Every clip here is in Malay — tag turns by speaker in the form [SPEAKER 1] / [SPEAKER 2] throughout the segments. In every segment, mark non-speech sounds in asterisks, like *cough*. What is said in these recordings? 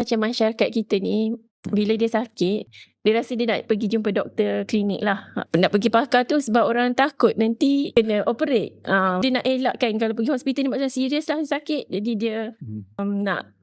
[SPEAKER 1] Macam masyarakat kita ni bila dia sakit, dia rasa dia nak pergi jumpa doktor klinik lah. Ha, Nak pergi pakar tu sebab orang takut nanti kena operate. Uh, dia nak elakkan kalau pergi hospital ni macam serius lah sakit. Jadi dia
[SPEAKER 2] Hmm.
[SPEAKER 1] um, nak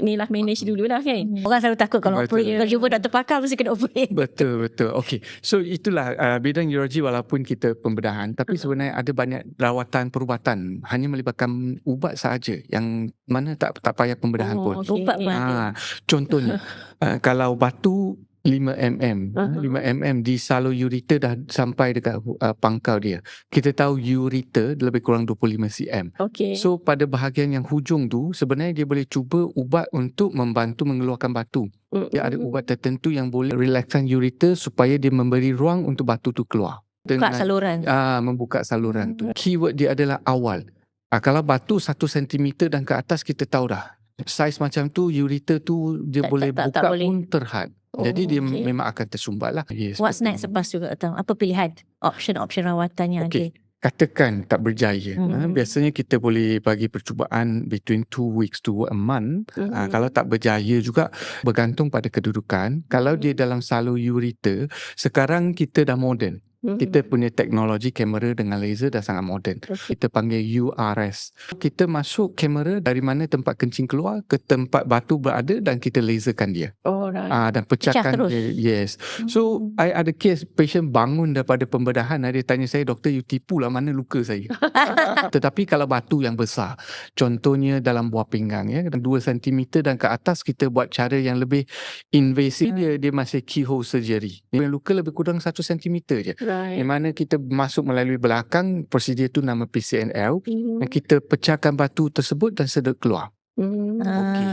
[SPEAKER 1] ni lah manage dululah kan.
[SPEAKER 3] Orang selalu takut kalau
[SPEAKER 2] Betul.
[SPEAKER 3] operate. Kalau jumpa doktor pakar mesti kena operate.
[SPEAKER 2] Betul betul. Okey. So itulah uh, bidang urologi walaupun kita pembedahan tapi sebenarnya ada banyak rawatan perubatan hanya melibatkan ubat sahaja yang mana tak tak payah pembedahan
[SPEAKER 1] Oh,
[SPEAKER 2] pun.
[SPEAKER 1] okey.
[SPEAKER 3] Ubat pun.
[SPEAKER 2] Ah, contohnya *laughs* uh, kalau batu 5 mm,
[SPEAKER 1] Aha.
[SPEAKER 2] 5 mm di salur ureter dah sampai dekat uh, pangkal dia. Kita tahu ureter lebih kurang 25 cm.
[SPEAKER 1] Okay.
[SPEAKER 2] So pada bahagian yang hujung tu sebenarnya dia boleh cuba ubat untuk membantu mengeluarkan batu. Dia ada ubat tertentu yang boleh relaxkan ureter supaya dia memberi ruang untuk batu tu keluar.
[SPEAKER 3] Buka saluran.
[SPEAKER 2] ah membuka saluran tu.
[SPEAKER 1] Hmm.
[SPEAKER 2] Keyword dia adalah awal. Ah, kalau batu 1 cm dan ke atas kita tahu dah. Saiz macam tu ureter tu dia
[SPEAKER 3] Tak-
[SPEAKER 2] boleh
[SPEAKER 3] tak- tak-
[SPEAKER 2] buka
[SPEAKER 3] tak boleh.
[SPEAKER 2] pun terhad.
[SPEAKER 1] Oh,
[SPEAKER 2] Jadi dia
[SPEAKER 1] okey.
[SPEAKER 2] memang akan tersumbat lah. Yes,
[SPEAKER 3] What's
[SPEAKER 2] betul.
[SPEAKER 3] next lepas tu Kak Apa pilihan? Option-option rawatan yang
[SPEAKER 2] Okey.
[SPEAKER 3] ada.
[SPEAKER 2] Katakan tak berjaya.
[SPEAKER 3] Hmm.
[SPEAKER 2] Ah, biasanya kita boleh bagi percubaan between 2 weeks to a month.
[SPEAKER 1] Mhm.
[SPEAKER 2] Ah, kalau tak berjaya juga bergantung pada kedudukan. Kalau
[SPEAKER 1] Mhm.
[SPEAKER 2] dia dalam salur ureter, sekarang kita dah moden.
[SPEAKER 1] Mhm.
[SPEAKER 2] Kita punya teknologi kamera dengan laser dah sangat moden. Kita panggil URS. Kita masuk kamera dari mana tempat kencing keluar ke tempat batu berada dan kita laserkan dia.
[SPEAKER 1] Alright.
[SPEAKER 2] Ah dan pecahkan
[SPEAKER 3] terus?
[SPEAKER 2] dia. Yes. So
[SPEAKER 1] Hmm.
[SPEAKER 2] I ada kes patient bangun daripada pembedahan dia tanya saya doktor you tipu lah mana luka saya. *laughs* Tetapi kalau batu yang besar contohnya dalam buah pinggang ya 2 cm dan ke atas kita buat cara yang lebih invasif
[SPEAKER 3] Hmm.
[SPEAKER 2] dia dia masih keyhole surgery. Dia punya luka lebih kurang 1 cm je.
[SPEAKER 1] Right.
[SPEAKER 2] Di mana kita masuk melalui belakang prosedur tu nama PCNL
[SPEAKER 1] Mhm.
[SPEAKER 2] dan kita pecahkan batu tersebut dan sedut keluar.
[SPEAKER 1] Mhm.
[SPEAKER 2] Okey.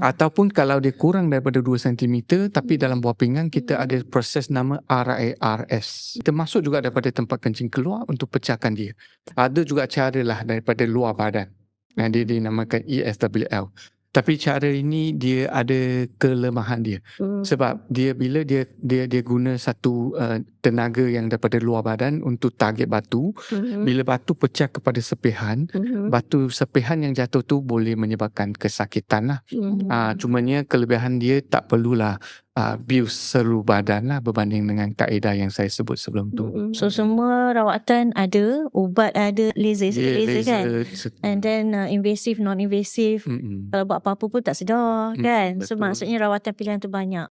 [SPEAKER 3] Ah.
[SPEAKER 2] Ataupun kalau dia kurang daripada 2 cm tapi dalam buah pinggang kita
[SPEAKER 1] Hmm.
[SPEAKER 2] ada proses nama RARS. Kita masuk juga daripada tempat kencing keluar untuk pecahkan dia. Ada juga cara lah daripada luar badan. Yang dia dinamakan ESWL. Tapi cara ini dia ada kelemahan dia.
[SPEAKER 1] Mhm.
[SPEAKER 2] Sebab dia bila dia dia dia guna satu uh, tenaga yang daripada luar badan untuk target batu,
[SPEAKER 1] Mhm.
[SPEAKER 2] bila batu pecah kepada sepihan,
[SPEAKER 1] Mhm.
[SPEAKER 2] batu sepihan yang jatuh tu boleh menyebabkan kesakitan lah.
[SPEAKER 1] Mhm.
[SPEAKER 2] Ah, cumanya kelebihan dia tak perlulah uh, abuse seluruh badan lah berbanding dengan kaedah yang saya sebut sebelum tu.
[SPEAKER 3] So semua rawatan ada, ubat ada, laser,
[SPEAKER 2] Dia
[SPEAKER 3] laser, kan.
[SPEAKER 2] se-
[SPEAKER 3] And then uh, invasive, non-invasive.
[SPEAKER 2] Mm-mm.
[SPEAKER 3] Kalau buat apa-apa pun tak sedar
[SPEAKER 2] Hmm,
[SPEAKER 3] kan. So
[SPEAKER 2] betul.
[SPEAKER 3] maksudnya rawatan pilihan tu banyak.